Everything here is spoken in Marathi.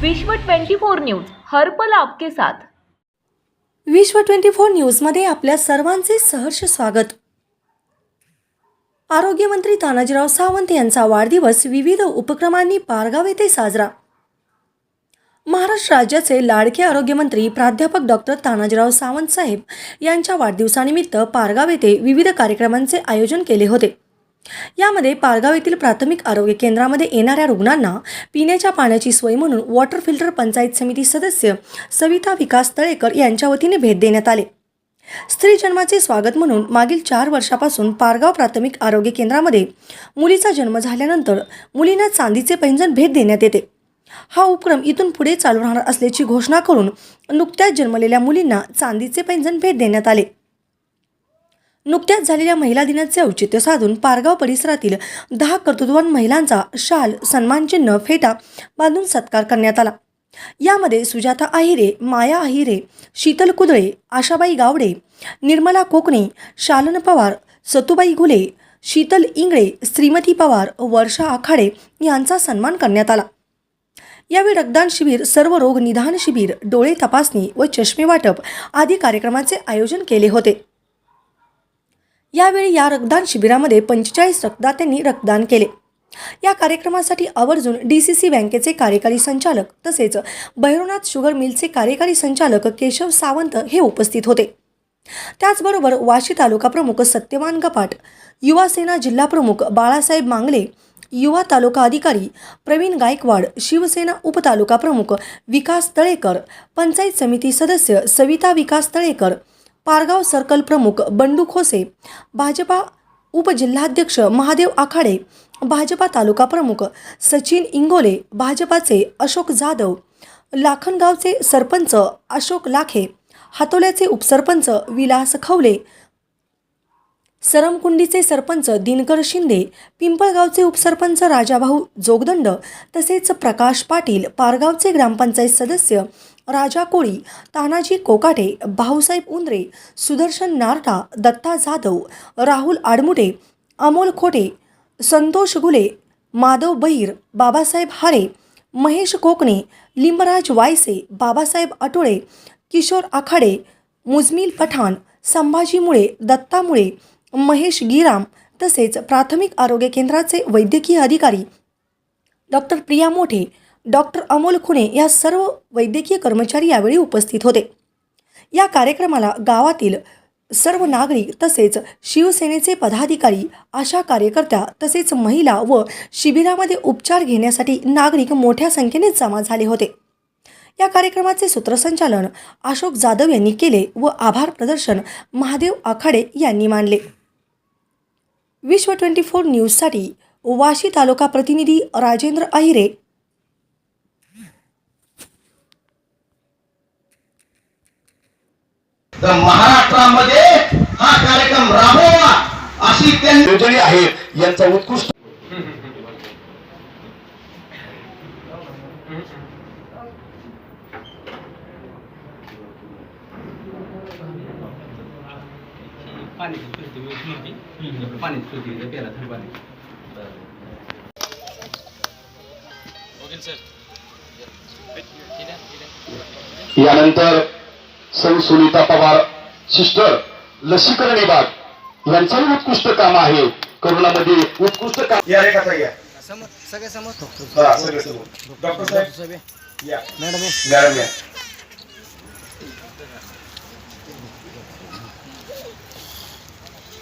विश्व 24 न्यूज हर्पल आपके साथ. विश्व ट्वेंटी फोर न्यूजमध्ये आपल्या सर्वांचे सहर्ष स्वागत. आरोग्यमंत्री तानाजीराव सावंत यांचा वाढदिवस विविध उपक्रमांनी पारगाव येथे साजरा. महाराष्ट्र राज्याचे लाडके आरोग्यमंत्री प्राध्यापक डॉक्टर तानाजीराव सावंत साहेब यांच्या वाढदिवसानिमित्त पारगाव येथे विविध कार्यक्रमांचे आयोजन केले होते. यामध्ये पारगाव येथील प्राथमिक आरोग्य केंद्रामध्ये येणाऱ्या रुग्णांना पिण्याच्या पाण्याची सोय म्हणून वॉटर फिल्टर पंचायत समिती सदस्य सविता विकास तळेकर यांच्या वतीने भेट देण्यात आले. स्त्री जन्माचे स्वागत म्हणून मागील चार वर्षापासून पारगाव प्राथमिक आरोग्य केंद्रामध्ये मुलीचा जन्म झाल्यानंतर मुलींना चांदीचे पैंजण भेट देण्यात येते. हा उपक्रम इथून पुढे चालू राहणार असल्याची घोषणा करून नुकत्याच जन्मलेल्या मुलींना चांदीचे पैंजण भेट देण्यात आले. नुकत्याच झालेल्या महिला दिनाचे औचित्य साधून पारगाव परिसरातील दहा कर्तृत्ववान महिलांचा शाल सन्मानचिन्ह फेटा बांधून सत्कार करण्यात आला. यामध्ये सुजाता आहिरे माया आहिरे शीतल कुदळे आशाबाई गावडे निर्मला कोकणे शालन पवार सतुबाई घुले शीतल इंगळे श्रीमती पवार वर्षा आखाडे यांचा सन्मान करण्यात आला. यावेळी रक्तदान शिबिर सर्व रोग निदान शिबिर डोळे तपासणी व चष्मे वाटप आदी कार्यक्रमाचे आयोजन केले होते. यावेळी या रक्तदान शिबिरामध्ये पंचेचाळीस रक्तदात्यांनी रक्तदान केले. या कार्यक्रमासाठी आवर्जून डी सी सी बँकेचे कार्यकारी संचालक तसेच भैरवनाथ शुगर मिलचे कार्यकारी संचालक केशव सावंत हे उपस्थित होते. त्याचबरोबर वाशी तालुका प्रमुख सत्यवान गपाट युवा सेना जिल्हा प्रमुख बाळासाहेब मांगले युवा तालुका अधिकारी प्रवीण गायकवाड शिवसेना उपतालुका प्रमुख विकास तळेकर पंचायत समिती सदस्य सविता विकास तळेकर पारगाव सर्कल प्रमुख बंडू खोसे भाजपा उपजिल्हाध्यक्ष महादेव आखाडे भाजपा तालुका प्रमुख सचिन इंगोले भाजपाचे अशोक जाधव लाखनगावचे सरपंच अशोक लाखे हातोल्याचे उपसरपंच विलास खवले सरमकुंडीचे सरपंच दिनकर शिंदे पिंपळगावचे उपसरपंच राजाभाऊ जोगदंड तसेच प्रकाश पाटील पारगावचे ग्रामपंचायत सदस्य राजा कोळी तानाजी कोकाटे भाऊसाहेब उंद्रे सुदर्शन नारटा दत्ता जाधव राहुल आडमुटे अमोल खोटे संतोष गुले माधव बहिर बाबासाहेब हारे महेश कोकणे लिंबराज वायसे बाबासाहेब अटोळे किशोर आखाडे मुजमिल पठाण संभाजी मुळे दत्ता मुळे महेश गिराम तसेच प्राथमिक आरोग्य केंद्राचे वैद्यकीय अधिकारी डॉक्टर प्रिया मोठे डॉक्टर अमोल खुणे या सर्व वैद्यकीय कर्मचारी यावेळी उपस्थित होते. या कार्यक्रमाला गावातील सर्व नागरिक तसेच शिवसेनेचे पदाधिकारी आशा कार्यकर्त्या तसेच महिला व शिबिरामध्ये उपचार घेण्यासाठी नागरिक मोठ्या संख्येने जमा झाले होते. या कार्यक्रमाचे सूत्रसंचालन अशोक जाधव यांनी केले व आभार प्रदर्शन महादेव आखाडे यांनी मानले. विश्व ट्वेंटी फोर न्यूजसाठी वाशी तालुका प्रतिनिधी राजेंद्र अहिरे. महाराष्ट्रामध्ये हा कार्यक्रम राबवा अशी त्यांनी योजने आहेत यांचा उत्कृष्ट पाणी फिरते नव्हती पाणीच फिरते प्याला थंड पाणी. यानंतर सौ सुनीता पवार सिस्टर लसीकरण विभाग यांचंही उत्कृष्ट काम आहे. करोनामध्ये उत्कृष्ट काम या रे कसा घ्या सगळे हा, समोर. डॉक्टर साहेब या. मॅडम मॅडम या.